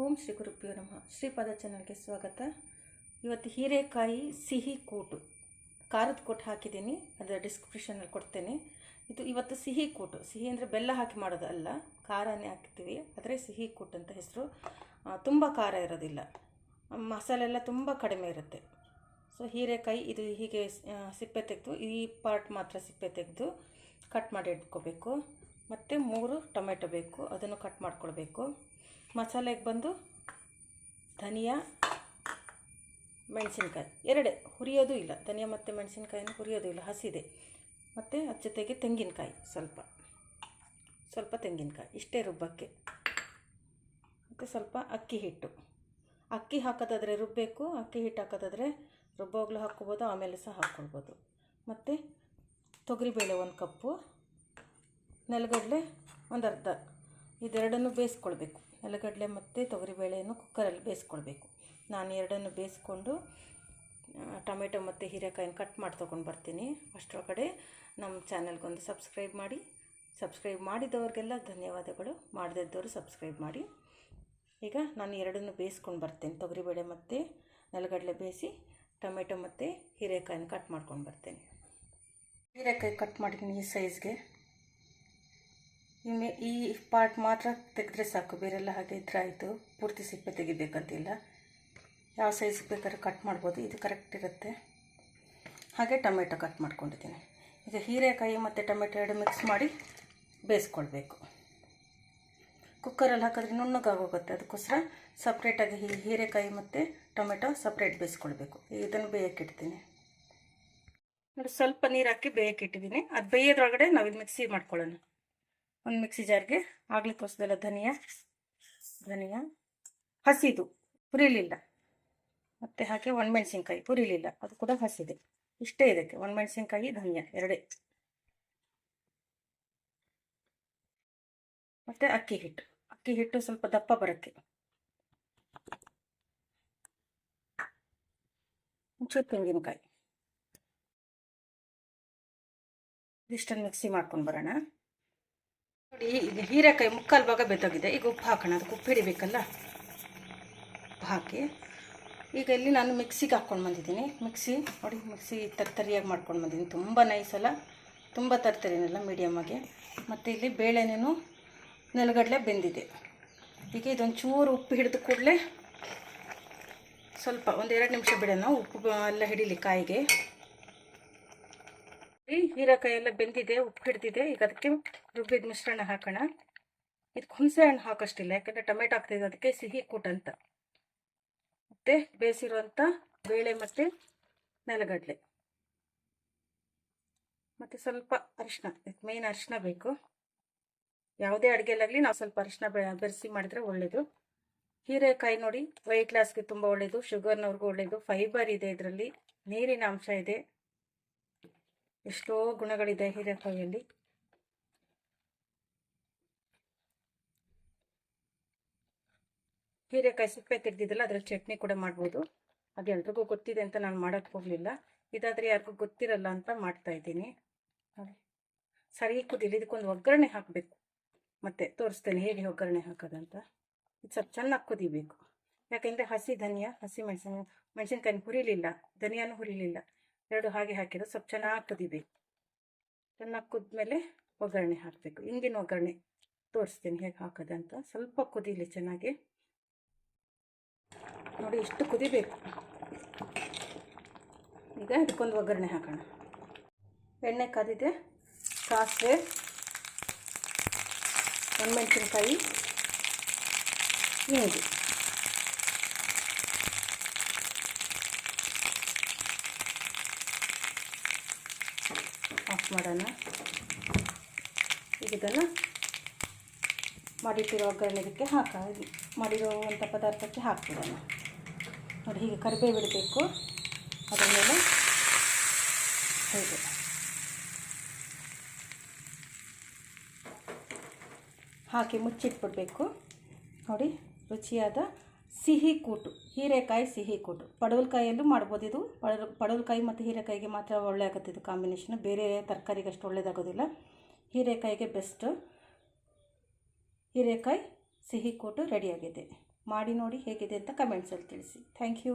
ಓಂ ಶ್ರೀ ಗುರುಪ್ಯೋ ನಮಃ. ಶ್ರೀಪಾದ ಚಾನಲ್ಗೆ ಸ್ವಾಗತ. ಇವತ್ತು ಹೀರೆಕಾಯಿ ಸಿಹಿ ಕೂಟು. ಖಾರದ ಕೊಟ್ಟು ಹಾಕಿದ್ದೀನಿ, ಅದರ ಡಿಸ್ಕ್ರಿಪ್ಷನಲ್ಲಿ ಕೊಡ್ತೇನೆ. ಇದು ಇವತ್ತು ಸಿಹಿ ಕೂಟು. ಸಿಹಿ ಅಂದರೆ ಬೆಲ್ಲ ಹಾಕಿ ಮಾಡೋದು ಅಲ್ಲ, ಖಾರನೇ ಹಾಕ್ತೀವಿ. ಆದರೆ ಸಿಹಿ ಕೂಟು ಅಂತ ಹೆಸರು. ತುಂಬ ಖಾರ ಇರೋದಿಲ್ಲ. ಮಸಾಲೆ ಎಲ್ಲ ತುಂಬ ಕಡಿಮೆ ಇರುತ್ತೆ. ಸೊ ಹೀರೆಕಾಯಿ, ಇದು ಹೀಗೆ ಸಿಪ್ಪೆ ತೆಗೆದು, ಈ ಪಾರ್ಟ್ ಮಾತ್ರ ಸಿಪ್ಪೆ ತೆಗೆದು ಕಟ್ ಮಾಡಿ ಇಟ್ಕೋಬೇಕು. ಮತ್ತು ಮೂರು ಟೊಮೆಟೊ ಬೇಕು, ಅದನ್ನು ಕಟ್ ಮಾಡ್ಕೊಳ್ಬೇಕು. ಮಸಾಲೆಗೆ ಬಂದು ಧನಿಯಾ, ಮೆಣಸಿನ್ಕಾಯಿ. ಎರಡೇ, ಹುರಿಯೋದು ಇಲ್ಲ. ಧನಿಯಾ ಮತ್ತು ಮೆಣಸಿನ್ಕಾಯಿನ ಹುರಿಯೋದು ಇಲ್ಲ, ಹಸಿದೆ. ಮತ್ತು ಅದ್ರ ಜೊತೆಗೆ ತೆಂಗಿನಕಾಯಿ ಸ್ವಲ್ಪ. ಸ್ವಲ್ಪ ತೆಂಗಿನಕಾಯಿ, ಇಷ್ಟೇ ರುಬ್ಬಕ್ಕೆ. ಮತ್ತು ಸ್ವಲ್ಪ ಅಕ್ಕಿ ಹಿಟ್ಟು. ಅಕ್ಕಿ ಹಾಕೋದಾದರೆ ರುಬ್ಬಬೇಕು ಅಕ್ಕಿ ಹಿಟ್ಟು ಹಾಕೋದಾದರೆ ರುಬ್ಬೋಗ್ಲೂ ಹಾಕ್ಕೊಬೋದು, ಆಮೇಲೆ ಸಹ ಹಾಕ್ಕೊಳ್ಬೋದು. ಮತ್ತು ತೊಗರಿಬೇಳೆ ಒಂದು ಕಪ್ಪು. ನೆಲಗಡಲೆ ಒಂದು ಅರ್ಧ. ಇದೆರಡನ್ನು ಬೇಯಿಸ್ಕೊಳ್ಬೇಕು. ನೆಲಗಡಲೆ ಮತ್ತು ತೊಗರಿಬೇಳೆಯನ್ನು ಕುಕ್ಕರಲ್ಲಿ ಬೇಯಿಸ್ಕೊಳ್ಬೇಕು. ನಾನು ಎರಡನ್ನು ಬೇಯಿಸ್ಕೊಂಡು ಟೊಮೆಟೊ ಮತ್ತು ಹೀರೆಕಾಯಿನ ಕಟ್ ಮಾಡಿ ತೊಗೊಂಡು ಬರ್ತೀನಿ. ಅಷ್ಟರೊಳಗಡೆ ನಮ್ಮ ಚಾನಲ್ಗೊಂದು ಸಬ್ಸ್ಕ್ರೈಬ್ ಮಾಡಿ. ಸಬ್ಸ್ಕ್ರೈಬ್ ಮಾಡಿದವ್ರಿಗೆಲ್ಲ ಧನ್ಯವಾದಗಳು. ಮಾಡದಿದ್ದವರು ಸಬ್ಸ್ಕ್ರೈಬ್ ಮಾಡಿ. ಈಗ ನಾನು ಎರಡನ್ನು ಬೇಯಿಸ್ಕೊಂಡು ಬರ್ತೇನೆ. ತೊಗರಿಬೇಳೆ ಮತ್ತು ನೆಲಗಡಲೆ ಬೇಯಿಸಿ, ಟೊಮೆಟೊ ಮತ್ತು ಹೀರೆಕಾಯಿನ ಕಟ್ ಮಾಡ್ಕೊಂಡು ಬರ್ತೇನೆ. ಹೀರೆಕಾಯಿ ಕಟ್ ಮಾಡಿದ್ದೀನಿ ಈ ಸೈಜ್ಗೆ ಇನ್ನು ಈ ಪಾರ್ಟ್ ಮಾತ್ರ ತೆಗೆದ್ರೆ ಸಾಕು. ಬೇರೆಲ್ಲ ಹಾಗೆ ಇದ್ರೆ ಆಯಿತು. ಪೂರ್ತಿ ಸಿಪ್ಪೆ ತೆಗಿಬೇಕಂತಿಲ್ಲ. ಯಾವ ಸೈಜ್ ಬೇಕಾದ್ರೆ ಕಟ್ ಮಾಡ್ಬೋದು. ಇದು ಕರೆಕ್ಟ್ ಇರುತ್ತೆ. ಹಾಗೆ ಟೊಮೆಟೊ ಕಟ್ ಮಾಡ್ಕೊಂಡಿದ್ದೀನಿ. ಈಗ ಹೀರೆಕಾಯಿ ಮತ್ತು ಟೊಮೆಟೊ ಎರಡು ಮಿಕ್ಸ್ ಮಾಡಿ ಬೇಯಿಸ್ಕೊಳ್ಬೇಕು. ಕುಕ್ಕರಲ್ಲಿ ಹಾಕಿದ್ರೆ ನುಣ್ಣಗಾಗೋಗುತ್ತೆ. ಅದಕ್ಕೋಸ್ಕರ ಸಪ್ರೇಟಾಗಿ ಹೀ ಹೀರೆಕಾಯಿ ಮತ್ತು ಟೊಮೆಟೊ ಸಪ್ರೇಟ್ ಬೇಯಿಸ್ಕೊಳ್ಬೇಕು. ಇದನ್ನು ಬೇಯಕ್ಕಿಡ್ತೀನಿ ನೋಡಿ, ಸ್ವಲ್ಪ ನೀರು ಹಾಕಿ ಬೇಯಕ್ಕಿಟ್ಟಿದ್ದೀನಿ ಅದು ಬೇಯೋದ್ರೊಳಗಡೆ ನಾವು ಇದು ಮಿಕ್ಸಿ ಮಾಡ್ಕೊಳ್ಳೋಣ. ಒಂದು ಮಿಕ್ಸಿ ಜಾರ್ಗೆ ಆಗ್ಲಿ ತೋರಿಸ್ದಲ್ಲ ಧನಿಯಾ ಧನಿಯಾ, ಹಸಿದು, ಪುರಿಲಿಲ್ಲ. ಮತ್ತು ಹಾಗೆ ಒಣಮೆಣ್ಸಿನ್ಕಾಯಿ, ಪುರಿಲಿಲ್ಲ. ಅದು ಕೂಡ ಹಸಿದೆ. ಇಷ್ಟೇ ಇದಕ್ಕೆ. ಒಣಮೆಣ್ಸಿನ್ಕಾಯಿ, ಧನಿಯಾ ಎರಡೇ. ಮತ್ತೆ ಅಕ್ಕಿ ಹಿಟ್ಟು. ಅಕ್ಕಿ ಹಿಟ್ಟು ಸ್ವಲ್ಪ ದಪ್ಪ ಬರುತ್ತೆ ಒಂಚೂರು ತೆಂಗಿನಕಾಯಿ. ಇಷ್ಟನ್ನು ಮಿಕ್ಸಿ ಮಾಡ್ಕೊಂಡು ಬರೋಣ. ಈಗ ಹೀರೆಕಾಯಿ ಮುಕ್ಕಾಲು ಭಾಗ ಬೆತ್ತೋಗಿದೆ. ಈಗ ಉಪ್ಪು ಹಾಕೋಣ. ಅದಕ್ಕೆ ಉಪ್ಪು ಹಿಡಿಬೇಕಲ್ಲ? ಉಪ್ಪು ಹಾಕಿ. ಈಗ ಇಲ್ಲಿ ನಾನು ಮಿಕ್ಸಿಗೆ ಹಾಕ್ಕೊಂಡು ಬಂದಿದ್ದೀನಿ. ಮಿಕ್ಸಿ, ನೋಡಿ, ಮಿಕ್ಸಿ ತರ್ತರಿಯಾಗಿ ಮಾಡ್ಕೊಂಡು ಬಂದಿದ್ದೀನಿ. ತುಂಬ ನೈಸಲ್ಲ ತುಂಬ ತರ್ತರಿನಲ್ಲ ಮೀಡಿಯಮ್ಮಾಗೆ ಮತ್ತು ಇಲ್ಲಿ ಬೇಳೆನೇನು ನೆಲಗಡಲೆ ಬೆಂದಿದೆ. ಈಗ ಇದೊಂದು ಚೂರು ಉಪ್ಪು ಹಿಡಿದ ಕೂಡಲೇ ಸ್ವಲ್ಪ ಒಂದು ಎರಡು ನಿಮಿಷ ಬಿಡೋಣ. ಉಪ್ಪು ಎಲ್ಲ ಹಿಡೀಲಿ ಕಾಯಿಗೆ. ಈ ಹೀರೆಕಾಯಿ ಎಲ್ಲ ಬೆಂದಿದೆ ಉಪ್ಪು ಹಿಡ್ದಿದೆ ಈಗ ಅದಕ್ಕೆ ರುಬ್ಬಿದ ಮಿಶ್ರಣ ಹಾಕೋಣ. ಇದಕ್ಕೆ ಹುಣಸೆ ಹಣ್ಣು ಹಾಕೋಷ್ಟಿಲ್ಲ, ಯಾಕಂದರೆ ಟೊಮೆಟೊ ಹಾಕ್ತಿದ್ದೆ, ಅದಕ್ಕೆ ಸಿಹಿ ಕೂಟ ಅಂತ. ಮತ್ತು ಬೇಯಿಸಿರುವಂಥ ಬೇಳೆ ಮತ್ತು ನೆಲಗಡಲೆ. ಮತ್ತು ಸ್ವಲ್ಪ ಅರಿಶಿನ ಮೇಯ್ನ್ ಅರಿಶಿನ ಬೇಕು. ಯಾವುದೇ ಅಡುಗೆಲಾಗಲಿ ನಾವು ಸ್ವಲ್ಪ ಅರಿಶಿನ ಬೆ, ಬೆರೆಸಿ ಮಾಡಿದರೆ ಒಳ್ಳೆಯದು ಹೀರೆಕಾಯಿ ನೋಡಿ ವೈಟ್ ಲಾಸ್ಗೆ ತುಂಬ ಒಳ್ಳೆಯದು ಶುಗರ್ನವ್ರಿಗೂ ಒಳ್ಳೆಯದು ಫೈಬರ್ ಇದೆ ಇದರಲ್ಲಿ, ನೀರಿನ ಅಂಶ ಇದೆ. ಎಷ್ಟೋ ಗುಣಗಳಿದೆ ಹೀರೆಕಾಯಿಯಲ್ಲಿ. ಹೀರೆಕಾಯಿ ಸಿಪ್ಪೆ ತೆಗೆದಿದ್ದಲ್ಲ ಅದರ ಚಟ್ನಿ ಕೂಡ ಮಾಡ್ಬೋದು. ಅದು ಎಲ್ರಿಗೂ ಗೊತ್ತಿದೆ ಅಂತ ನಾನು ಮಾಡೋಕ್ಕೆ ಹೋಗಲಿಲ್ಲ. ಇದಾದರೆ ಯಾರಿಗೂ ಗೊತ್ತಿರಲ್ಲ ಅಂತ ಮಾಡ್ತಾ ಇದ್ದೀನಿ. ಸರಿ, ಕುದಿಲಿ. ಇದಕ್ಕೊಂದು ಒಗ್ಗರಣೆ ಹಾಕಬೇಕು. ಮತ್ತೆ ತೋರಿಸ್ತೇನೆ ಹೇಗೆ ಒಗ್ಗರಣೆ ಹಾಕೋದಂತ. ಇದು ಸ್ವಲ್ಪ ಚೆನ್ನಾಗಿ ಕುದಿಬೇಕು. ಯಾಕೆಂದರೆ ಹಸಿ ಧನಿಯಾ, ಹಸಿ ಮೆಣಸಿನ ಮೆಣಸಿನ್ಕಾಯಿ ಹುರಿಲಿಲ್ಲ. ಧನಿಯಾನು ಹುರಿಲಿಲ್ಲ. ಎರಡು ಹಾಗೆ ಹಾಕಿದ್ರೆ ಸ್ವಲ್ಪ ಚೆನ್ನಾಗಿ ಕುದಿಬೇಕು. ಚೆನ್ನಾಗಿ ಕುದ್ಮೇಲೆ ಒಗ್ಗರಣೆ ಹಾಕಬೇಕು. ಹಿಂಗಿನ ಒಗ್ಗರಣೆ ತೋರಿಸ್ತೀನಿ ಹೇಗೆ ಹಾಕೋದಂತ ಸ್ವಲ್ಪ ಕುದೀಲಿ ಚೆನ್ನಾಗಿ. ನೋಡಿ ಇಷ್ಟು ಕುದಿಬೇಕು. ಈಗ ಇದಕ್ಕೊಂದು ಒಗ್ಗರಣೆ ಹಾಕೋಣ. ಎಣ್ಣೆ ಕಾದಿದೆ. ಸಾಸಿವೆ, ಒಣಮೆಣಸಿನ್ಕಾಯಿ ಹಿಂಗು ಮಾಡೋಣ. ಈಗ ಇದನ್ನು ಮಾಡಿಟ್ಟಿರೋ ಒಗ್ಗರಣೆಗೆ ಹಾಕ. ಮಾಡಿರುವಂಥ ಪದಾರ್ಥಕ್ಕೆ ಹಾಕ್ಬಿಡೋಣ. ನೋಡಿ, ಹೀಗೆ ಕರಿಬೇವು ಬಿಡಬೇಕು ಅದರ ಮೇಲೆ ಹೀಗೆ ಹಾಕಿ ಮುಚ್ಚಿಟ್ಬಿಡ್ಬೇಕು. ನೋಡಿ, ರುಚಿಯಾದ ಸಿಹಿ ಕೂಟು, ಹೀರೆಕಾಯಿ ಸಿಹಿ ಕೂಟು. ಪಡವಲಕಾಯಲ್ಲೂ ಮಾಡ್ಬೋದು ಇದು. ಪಡವಲ್ಕಾಯಿ ಪಡವಲಕಾಯಿ ಮತ್ತು ಹೀರೆಕಾಯಿಗೆ ಮಾತ್ರ ಒಳ್ಳೆ ಆಗುತ್ತೆ ಇದು ಕಾಂಬಿನೇಷನ್. ಬೇರೆ ತರಕಾರಿಗೆ ಅಷ್ಟು ಒಳ್ಳೇದಾಗೋದಿಲ್ಲ. ಹೀರೆಕಾಯಿಗೆ ಬೆಸ್ಟ್. ಹೀರೆಕಾಯಿ ಸಿಹಿ ಕೂಟು ರೆಡಿಯಾಗಿದೆ ಮಾಡಿ ನೋಡಿ ಹೇಗಿದೆ ಅಂತ ಕಮೆಂಟ್ಸಲ್ಲಿ ತಿಳಿಸಿ. Thank you.